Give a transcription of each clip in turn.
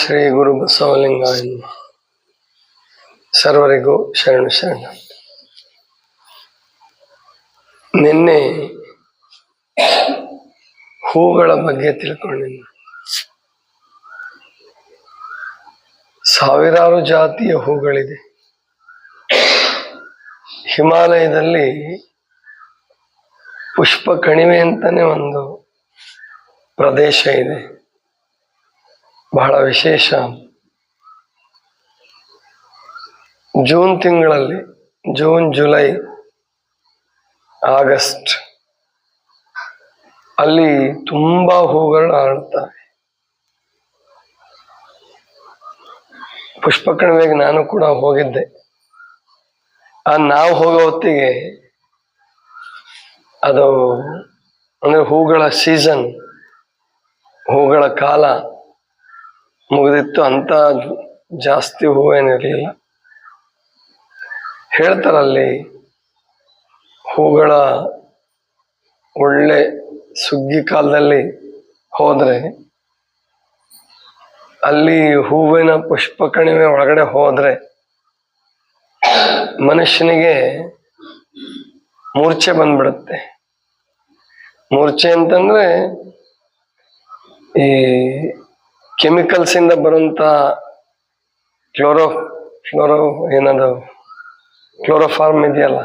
ಶ್ರೀ ಗುರು ಬಸವಲಿಂಗ. ಸರ್ವರಿಗೂ ಶರಣ ಶರಣ. ನಿನ್ನೆ ಹೂಗಳ ಬಗ್ಗೆ ತಿಳ್ಕೊಂಡಿದ್ದೆ ಸಾವಿರಾರು ಜಾತಿಯ ಹೂಗಳಿದೆ. ಹಿಮಾಲಯದಲ್ಲಿ ಪುಷ್ಪ ಕಣಿವೆ ಅಂತಾನೆ ಒಂದು ಪ್ರದೇಶ ಇದೆ. ಬಹಳ ವಿಶೇಷ. ಜೂನ್ ತಿಂಗಳಲ್ಲಿ, ಜೂನ್, ಜುಲೈ, ಆಗಸ್ಟ್ ಅಲ್ಲಿ ತುಂಬಾ ಹೂಗಳು ಅರಳುತ್ತವೆ ಪುಷ್ಪ ಕಣಿವೆಗೆ ನಾನು ಕೂಡ ಹೋಗಿದ್ದೆ. ಆ ನಾವು ಹೋಗೋ ಹೊತ್ತಿಗೆ ಅದು ಅಂದ್ರೆ ಹೂಗಳ ಸೀಸನ್ ಹೂಗಳ ಕಾಲ ಮುಗಿದಿತ್ತು ಅಂತ ಜಾಸ್ತಿ ಹೂವೇನಿರಲಿಲ್ಲ. ಹೇಳ್ತಾರಲ್ಲಿ, ಹೂಗಳ ಒಳ್ಳೆ ಸುಗ್ಗಿ ಕಾಲದಲ್ಲಿ ಹೋದರೆ, ಅಲ್ಲಿ ಹೂವಿನ ಪುಷ್ಪ ಕಣಿವೆ ಒಳಗಡೆ ಹೋದರೆ, ಮನುಷ್ಯನಿಗೆ ಮೂರ್ಛೆ ಬಂದ್ಬಿಡುತ್ತೆ. ಮೂರ್ಛೆ ಅಂತಂದ್ರೆ ಈ ಕೆಮಿಕಲ್ಸ್ ಇಂದ ಬರುವಂತ ಕ್ಲೋರೋ ಕ್ಲೋರೋ ಏನದು ಕ್ಲೋರೋಫಾರ್ಮ್ ಇದೆಯಲ್ಲ,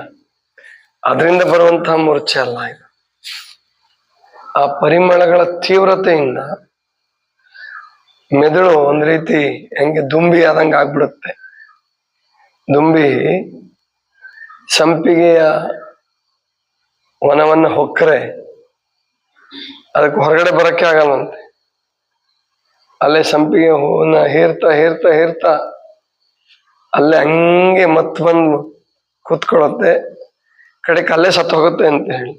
ಅದರಿಂದ ಬರುವಂತಹ ಮೂರ್ಛೆ ಅಲ್ಲ ಇದು. ಆ ಪರಿಮಳಗಳ ತೀವ್ರತೆಯಿಂದ ಮೆದುಳು ಒಂದ್ ರೀತಿ ಹೆಂಗೆ ದುಂಬಿ ಆದಂಗೆ ಆಗ್ಬಿಡುತ್ತೆ. ದುಂಬಿ ಸಂಪಿಗೆಯ ವನವನ್ನು ಹೊಕ್ಕರೆ, ಅದಕ್ಕೆ ಹೊರಗಡೆ ಬರಕ್ಕೆ ಆಗಲ್ಲಂತೆ ಅಲ್ಲೇ ಸಂಪಿಗೆ ಹೂವನ್ನ ಹೇರ್ತಾ ಹೇರ್ತಾ ಹೇರ್ತಾ ಅಲ್ಲೇ ಹಂಗೆ ಮತ್ ಬಂದು ಕೂತ್ಕೊಳ್ಳುತ್ತೆ. ಕಡೆಗೆ ಅಲ್ಲೇ ಸತ್ತು ಹೋಗುತ್ತೆ ಅಂತ ಹೇಳಿ.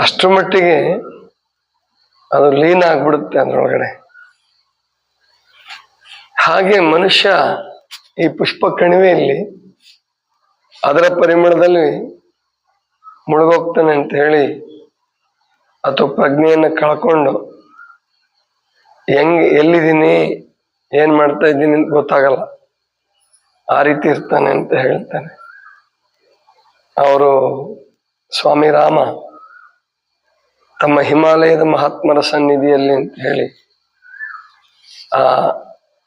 ಅಷ್ಟರ ಮಟ್ಟಿಗೆ ಅದು ಲೀನ್ ಆಗ್ಬಿಡುತ್ತೆ ಅದ್ರೊಳಗಡೆ. ಹಾಗೆ ಮನುಷ್ಯ ಈ ಪುಷ್ಪ ಕಣಿವೆಯಲ್ಲಿ ಅದರ ಪರಿಮಳದಲ್ಲಿ ಮುಳುಗೋಗ್ತಾನೆ ಅಂತ ಹೇಳಿ ಅಥವಾ ಪ್ರಜ್ಞೆಯನ್ನು ಕಳ್ಕೊಂಡು ಹೆಂಗ್ ಎಲ್ಲಿದ್ದೀನಿ, ಏನ್ ಮಾಡ್ತಾ ಇದ್ದೀನಿ ಅಂತ ಗೊತ್ತಾಗಲ್ಲ. ಆ ರೀತಿ ಇರ್ತಾನೆ ಅಂತ ಹೇಳ್ತಾನೆ. ಅವರು ಸ್ವಾಮಿ ರಾಮ, ತಮ್ಮ ಹಿಮಾಲಯದ ಮಹಾತ್ಮರ ಸನ್ನಿಧಿಯಲ್ಲಿ ಅಂತ ಹೇಳಿ ಆ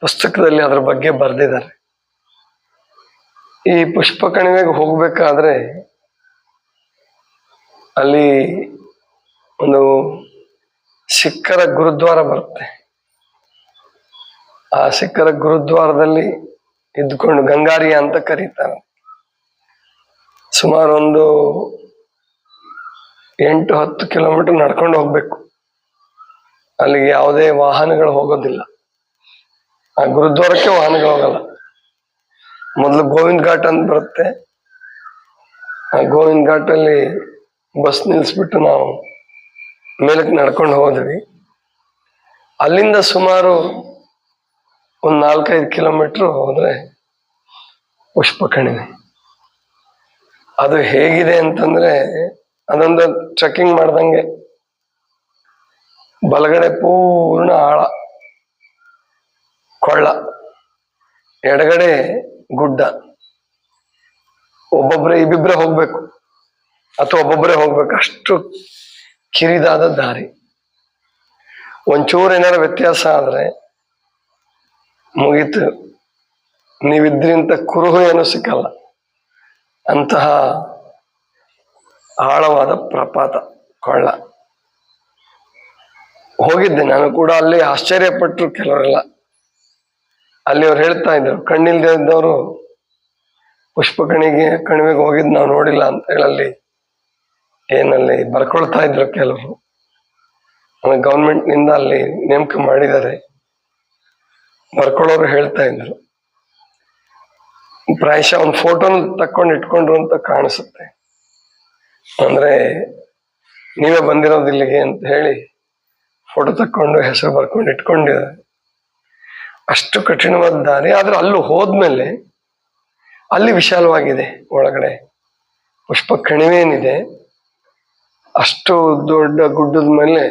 ಪುಸ್ತಕದಲ್ಲಿ ಅದ್ರ ಬಗ್ಗೆ ಬರೆದಿದ್ದಾರೆ. ಈ ಪುಷ್ಪ ಕಣಿವೆಗೆ ಹೋಗ್ಬೇಕಾದ್ರೆ ಅಲ್ಲಿ ಒಂದು ಸಿಕ್ಕರ ಗುರುದ್ವಾರ ಬರುತ್ತೆ. ಆ ಸಿಕ್ಕರ ಗುರುದ್ವಾರದಲ್ಲಿ ಇದ್ಕೊಂಡು ಗಂಗಾರಿಯ ಅಂತ ಕರೀತಾರೆ. ಸುಮಾರು ಒಂದು ಎಂಟು ಹತ್ತು ಕಿಲೋಮೀಟರ್ ನಡ್ಕೊಂಡು ಹೋಗ್ಬೇಕು. ಅಲ್ಲಿಗೆ ಯಾವುದೇ ವಾಹನಗಳು ಹೋಗೋದಿಲ್ಲ. ಆ ಗುರುದ್ವಾರಕ್ಕೆ ವಾಹನಗಳು ಹೋಗಲ್ಲ. ಮೊದಲು ಗೋವಿಂದ ಘಾಟ್ ಅಂತ ಬರುತ್ತೆ. ಆ ಗೋವಿಂದ ಅಲ್ಲಿ ಬಸ್ ನಿಲ್ಲಿಸ್ಬಿಟ್ಟು ನಾವು ಮೇಲಕ್ಕೆ ನಡ್ಕೊಂಡು ಹೋದ್ವಿ. ಅಲ್ಲಿಂದ ಸುಮಾರು ಒಂದು ನಾಲ್ಕೈದು ಕಿಲೋಮೀಟರ್ ಹೋದ್ರೆ ಪುಷ್ಪ ಕಣಿವೆ ಅದು ಹೇಗಿದೆ ಅಂತಂದ್ರೆ ಅದೊಂದು ಟ್ರೆಕ್ಕಿಂಗ್ ಮಾಡ್ದಂಗೆ. ಬಲಗಡೆ ಪೂರ್ಣ ಆಳ, ಕೊಳ್ಳ, ಎಡಗಡೆ ಗುಡ್ಡ. ಒಬ್ಬೊಬ್ರೆ ಇಬ್ಬಿಬ್ರೆ ಹೋಗ್ಬೇಕು, ಅಥವಾ ಒಬ್ಬೊಬ್ಬರೇ ಹೋಗ್ಬೇಕು, ಅಷ್ಟು ಕಿರಿದಾದ ದಾರಿ. ಒಂಚೂರು ಏನಾರ ವ್ಯತ್ಯಾಸ ಆದ್ರೆ ಮುಗೀತು. ನೀವಿದ್ರಿಂತ ಕುರುಹು ಏನು ಸಿಕ್ಕಲ್ಲ. ಅಂತಹ ಆಳವಾದ ಪ್ರಪಾತ ಕೊಳ್ಳ. ಹೋಗಿದ್ದೆ ನಾನು ಕೂಡ ಅಲ್ಲಿ ಆಶ್ಚರ್ಯಪಟ್ಟರು ಕೆಲವರೆಲ್ಲ. ಅಲ್ಲಿ ಅವ್ರು ಹೇಳ್ತಾ ಇದ್ರು, ಕಣ್ಣಿಲ್ದೇ ಇದ್ದವರು ಪುಷ್ಪ ಕಣಿಗೆ, ಕಣಿವೆಗೆ ಹೋಗಿದ್ದು ನಾವು ನೋಡಿಲ್ಲ ಅಂತ ಹೇಳಿ ಅಲ್ಲಿ ಏನಲ್ಲಿ ಬರ್ಕೊಳ್ತಾ ಇದ್ರು ಕೆಲವರು. ಗೌರ್ಮೆಂಟ್ನಿಂದ ಅಲ್ಲಿ ನೇಮಕ ಮಾಡಿದ್ದಾರೆ. ಬರ್ಕೊಳ್ಳೋರು ಹೇಳ್ತಾ ಇದ್ರು. ಪ್ರಾಯಶಃ ಒಂದು ಫೋಟೋನ ತಕ್ಕೊಂಡು ಇಟ್ಕೊಂಡ್ರು ಅಂತ ಕಾಣಿಸುತ್ತೆ. ಅಂದ್ರೆ ನೀವೇ ಬಂದಿರೋದು ಇಲ್ಲಿಗೆ ಅಂತ ಹೇಳಿ ಫೋಟೋ ತಕ್ಕೊಂಡು ಹೆಸರು ಬರ್ಕೊಂಡು ಇಟ್ಕೊಂಡಿದ್ದಾರೆ. ಅಷ್ಟು ಕಠಿಣವಾದ ದಾರಿ, ಆದ್ರೆ ಅಲ್ಲೂ ಹೋದ್ಮೇಲೆ ಅಲ್ಲಿ ವಿಶಾಲವಾಗಿದೆ ಒಳಗಡೆ. ಪುಷ್ಪ ಕಣಿವೇನಿದೆ ಅಷ್ಟು ದೊಡ್ಡ ಗುಡ್ಡದ ಮೇಲೆ,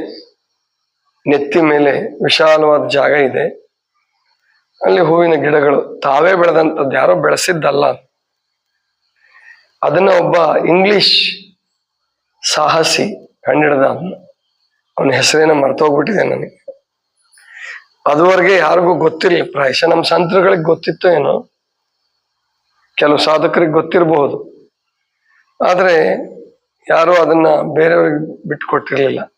ನೆತ್ತಿ ಮೇಲೆ ವಿಶಾಲವಾದ ಜಾಗ ಇದೆ. ಅಲ್ಲಿ ಹೂವಿನ ಗಿಡಗಳು ತಾವೇ ಬೆಳೆದಂಥದ್ದು ಯಾರೋ ಬೆಳೆಸಿದ್ದಲ್ಲ. ಅದನ್ನ ಒಬ್ಬ ಇಂಗ್ಲಿಷ್ ಸಾಹಸಿ ಕಂಡಿಡ್ದ ಅವನ ಹೆಸರೇನ ಮರ್ತೋಗ್ಬಿಟ್ಟಿದೆ ನನಗೆ. ಅದುವರೆಗೆ ಯಾರಿಗೂ ಗೊತ್ತಿರಲಿಲ್ಲ. ಪ್ರಾಯಶ ನಮ್ಮ ಸಂತರುಗಳಿಗೆ ಗೊತ್ತಿತ್ತು ಏನೋ. ಕೆಲವು ಸಾಧಕರಿಗೆ ಗೊತ್ತಿರಬಹುದು. ಆದರೆ ಯಾರು ಅದನ್ನ ಬೇರೆಯವ್ರಿಗೆ ಬಿಟ್ಕೊಟ್ಟಿರಲಿಲ್ಲ.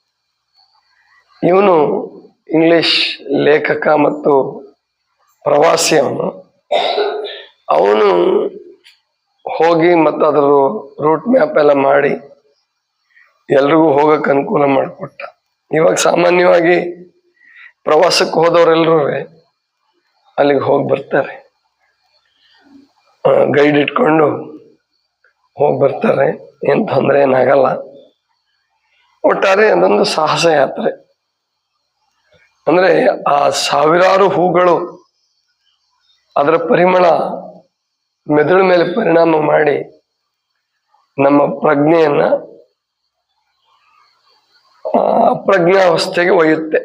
ಇವನು ಇಂಗ್ಲಿಷ್ ಲೇಖಕ ಮತ್ತು ಪ್ರವಾಸಿ ಅವನು ಅವನು ಹೋಗಿ ಮತ್ತು ಅದರ ರೂಟ್ ಮ್ಯಾಪ್ ಎಲ್ಲ ಮಾಡಿ ಎಲ್ರಿಗೂ ಹೋಗಕ್ಕೆ ಅನುಕೂಲ ಮಾಡಿಕೊಟ್ಟ. ಇವಾಗ ಸಾಮಾನ್ಯವಾಗಿ ಪ್ರವಾಸಕ್ಕೆ ಹೋದವರೆಲ್ಲರೂ ಅಲ್ಲಿಗೆ ಹೋಗಿ ಬರ್ತಾರೆ. ಗೈಡ್ ಇಟ್ಕೊಂಡು ಹೋಗಿ ಬರ್ತಾರೆ. ಏನು ತೊಂದರೆ ಏನಾಗಲ್ಲ. ಒಟ್ಟಾರೆ ಅದೊಂದು ಸಾಹಸ ಯಾತ್ರೆ. ಅಂದ್ರೆ ಆ ಸಾವಿರಾರು ಹೂಗಳು ಅದರ ಪರಿಮಳ ಮೆದುಳು ಮೇಲೆ ಪರಿಣಾಮ ಮಾಡಿ ನಮ್ಮ ಪ್ರಜ್ಞೆಯನ್ನ ಪ್ರಜ್ಞಾವಸ್ಥೆಗೆ ಒಯ್ಯುತ್ತೆ.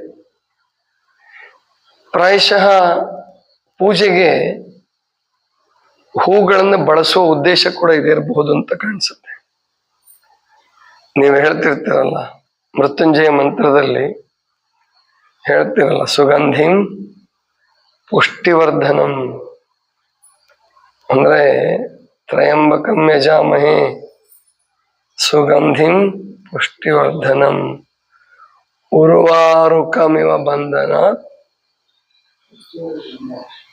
ಪ್ರಾಯಶಃ ಪೂಜೆಗೆ ಹೂಗಳನ್ನು ಬಳಸುವ ಉದ್ದೇಶ ಕೂಡ ಇದಿರಬಹುದು ಅಂತ ಕಾಣಿಸುತ್ತೆ. ನೀವು ಹೇಳ್ತಿರ್ತೀರಲ್ಲ, ಮೃತ್ಯುಂಜಯ ಮಂತ್ರದಲ್ಲಿ ಹೇಳ್ತಿರಲ್ಲ, ಸುಗಂಧಿಂ ಪುಷ್ಟಿವರ್ಧನಂ ಅಂದ್ರೆ ತ್ರಯಂಬಕಂ ಯಜಾಮಹೆ ಸುಗಂಧಿಂ ಪುಷ್ಟಿವರ್ಧನಂ ಉರ್ವಾರುಕಮಿವ ಬಂಧನ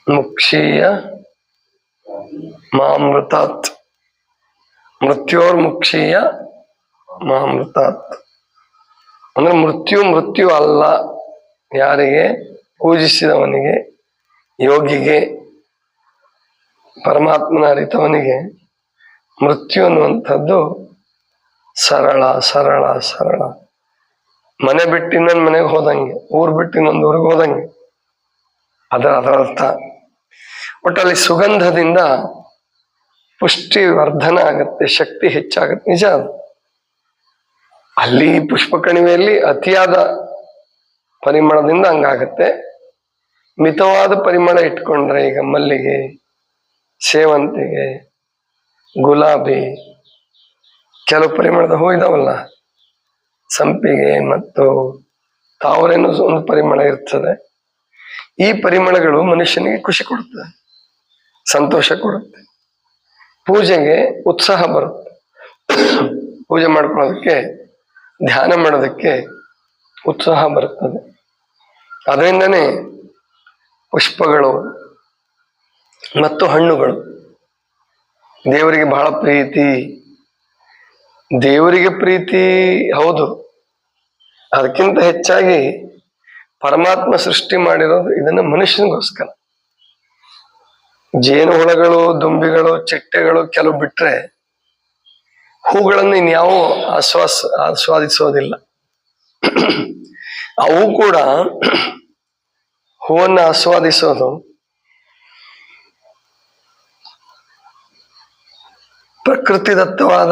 ಮುಕ್ಷೀಯ ಮಾಮೃತಾತ್. ಮೃತ್ಯೋರ್ಮುಕ್ಷೀಯ ಮಾಮೃತಾತ್. ಅಂದ್ರೆ ಮೃತ್ಯು ಮೃತ್ಯು ಅಲ್ಲ. ಯಾರಿಗೆ? ಪೂಜಿಸಿದವನಿಗೆ, ಯೋಗಿಗೆ ಪರಮಾತ್ಮನ ಅರಿತವನಿಗೆ ಮೃತ್ಯು ಅನ್ನುವಂಥದ್ದು ಸರಳ ಸರಳ ಸರಳ. ಮನೆ ಬಿಟ್ಟು ಇನ್ನೊಂದು ಮನೆಗೆ ಹೋದಂಗೆ, ಊರು ಬಿಟ್ಟು ಇನ್ನೊಂದು ಊರಿಗೆ ಹೋದಂಗೆ. ಅದರ ಅದರ ಅರ್ಥ. ಒಟ್ಟಲ್ಲಿ ಸುಗಂಧದಿಂದ ಪುಷ್ಟಿ ವರ್ಧನ ಆಗತ್ತೆ, ಶಕ್ತಿ ಹೆಚ್ಚಾಗತ್ತೆ. ನಿಜ ಅದು. ಅಲ್ಲಿ ಪುಷ್ಪ ಕಣಿವೆಯಲ್ಲಿ ಅತಿಯಾದ ಪರಿಮಳದಿಂದ ಹಂಗಾಗತ್ತೆ. ಮಿತವಾದ ಪರಿಮಳ ಇಟ್ಕೊಂಡ್ರೆ ಈಗ ಮಲ್ಲಿಗೆ ಸೇವಂತಿಗೆ, ಗುಲಾಬಿ ಕೆಲವು ಪರಿಮಳದ ಹೂ ಇದಾವಲ್ಲ ಸಂಪಿಗೆ ಮತ್ತು ತಾವರೇನು ಒಂದು ಪರಿಮಳ ಇರ್ತದೆ. ಈ ಪರಿಮಳಗಳು ಮನುಷ್ಯನಿಗೆ ಖುಷಿ ಕೊಡುತ್ತೆ, ಸಂತೋಷ ಕೊಡುತ್ತೆ, ಪೂಜೆಗೆ ಉತ್ಸಾಹ ಬರುತ್ತೆ. ಪೂಜೆ ಮಾಡ್ಕೊಳ್ಳೋದಕ್ಕೆ, ಧ್ಯಾನ ಮಾಡೋದಕ್ಕೆ ಉತ್ಸಾಹ ಬರುತ್ತದೆ. ಅದರಿಂದನೇ ಪುಷ್ಪಗಳು ಮತ್ತು ಹಣ್ಣುಗಳು. ದೇವರಿಗೆ ಬಹಳ ಪ್ರೀತಿ. ದೇವರಿಗೆ ಪ್ರೀತಿ ಹೌದು. ಅದಕ್ಕಿಂತ ಹೆಚ್ಚಾಗಿ ಪರಮಾತ್ಮ ಸೃಷ್ಟಿ ಮಾಡಿರೋದು ಇದನ್ನ ಮನುಷ್ಯನಿಗೋಸ್ಕರ. ಜೇನುಹುಳಗಳು, ದುಂಬಿಗಳು, ಚಿಟ್ಟೆಗಳು ಕೆಲವು ಬಿಟ್ರೆ ಹೂಗಳನ್ನು ಇನ್ಯಾವು ಆಸ್ವಾಸ ಆಸ್ವಾದಿಸೋದಿಲ್ಲ. ಅವು ಕೂಡ ಹೂವನ್ನು ಆಸ್ವಾದಿಸೋದು ಪ್ರಕೃತಿದತ್ತವಾದ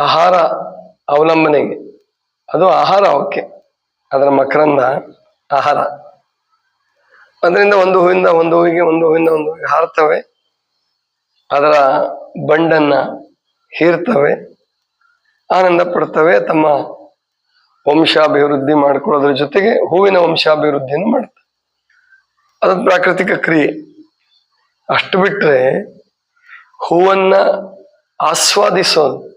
ಆಹಾರ ಅವಲಂಬನೆಗೆ. ಅದು ಆಹಾರ ಅವಕ್ಕೆ. ಅದರ ಮಕರಂದ ಆಹಾರ. ಅದರಿಂದ ಒಂದು ಹೂವಿಂದ ಒಂದು ಹೂವಿಗೆ ಒಂದು ಹೂವಿಂದ ಒಂದು ಹೂವಿಗೆ ಹಾರ್ತವೆ ಅದರ ಬಂಡನ್ನ ಹೀರ್ತವೆ. ಆನಂದ ಪಡ್ತವೆ. ತಮ್ಮ ವಂಶಾಭಿವೃದ್ಧಿ ಮಾಡ್ಕೊಳ್ಳೋದ್ರ ಜೊತೆಗೆ ಹೂವಿನ ವಂಶಾಭಿವೃದ್ಧಿಯನ್ನು ಮಾಡ್ತವೆ. ಅದೊಂದು ಪ್ರಾಕೃತಿಕ ಕ್ರಿಯೆ. ಅಷ್ಟು ಬಿಟ್ಟರೆ ಹೂವನ್ನ ಆಸ್ವಾದಿಸೋದು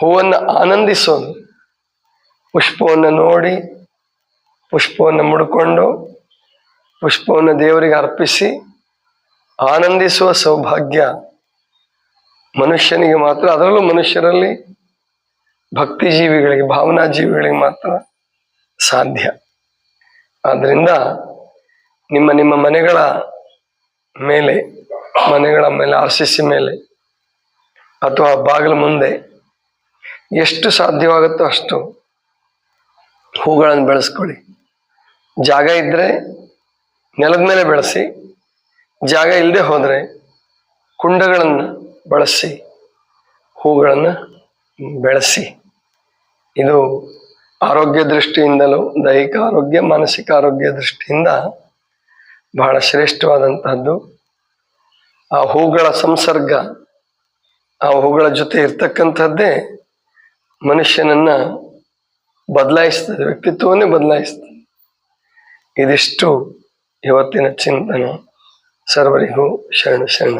ಹೂವನ್ನು ಆನಂದಿಸೋನು, ಪುಷ್ಪವನ್ನು ನೋಡಿ, ಪುಷ್ಪವನ್ನು ಮುಡ್ಕೊಂಡು, ಪುಷ್ಪವನ್ನು ದೇವರಿಗೆ ಅರ್ಪಿಸಿ, ಆನಂದಿಸುವ ಸೌಭಾಗ್ಯ ಮನುಷ್ಯನಿಗೆ ಮಾತ್ರ, ಅದರಲ್ಲೂ ಮನುಷ್ಯರಲ್ಲಿ ಭಕ್ತಿ ಜೀವಿಗಳಿಗೆ ಭಾವನಾ ಜೀವಿಗಳಿಗೆ ಮಾತ್ರ ಸಾಧ್ಯ. ಆದ್ದರಿಂದ ನಿಮ್ಮ ನಿಮ್ಮ ಮನೆಗಳ ಮೇಲೆ ಮನೆಗಳ ಮೇಲೆ ಆರ್ ಸಿ ಸಿ ಮೇಲೆ ಅಥವಾ ಬಾಗಿಲು ಮುಂದೆ ಎಷ್ಟು ಸಾಧ್ಯವಾಗುತ್ತೋ ಅಷ್ಟು ಹೂಗಳನ್ನು ಬೆಳೆಸ್ಕೊಳ್ಳಿ. ಜಾಗ ಇದ್ದರೆ ನೆಲದ ಮೇಲೆ ಬೆಳೆಸಿ, ಜಾಗ ಇಲ್ಲದೆ ಹೋದರೆ ಕುಂಡಗಳನ್ನು ಬಳಸಿ, ಹೂಗಳನ್ನು ಬೆಳೆಸಿ. ಇದು ಆರೋಗ್ಯ ದೃಷ್ಟಿಯಿಂದಲೂ ದೈಹಿಕ ಆರೋಗ್ಯ, ಮಾನಸಿಕ ಆರೋಗ್ಯ ದೃಷ್ಟಿಯಿಂದ ಬಹಳ ಶ್ರೇಷ್ಠವಾದಂತಹದ್ದು. ಆ ಹೂಗಳ ಸಂಸರ್ಗ ಆ ಹೂಗಳ ಜೊತೆ ಇರ್ತಕ್ಕಂಥದ್ದೇ ಮನುಷ್ಯನನ್ನ ಬದಲಾಯಿಸ್ತದೆ ವ್ಯಕ್ತಿತ್ವವನ್ನೇ ಬದಲಾಯಿಸ್ತದೆ. ಇದಿಷ್ಟು ಇವತ್ತಿನ ಚಿಂತನೆ. ಸರ್ವರಿಗೂ ಶರಣ ಶರಣ.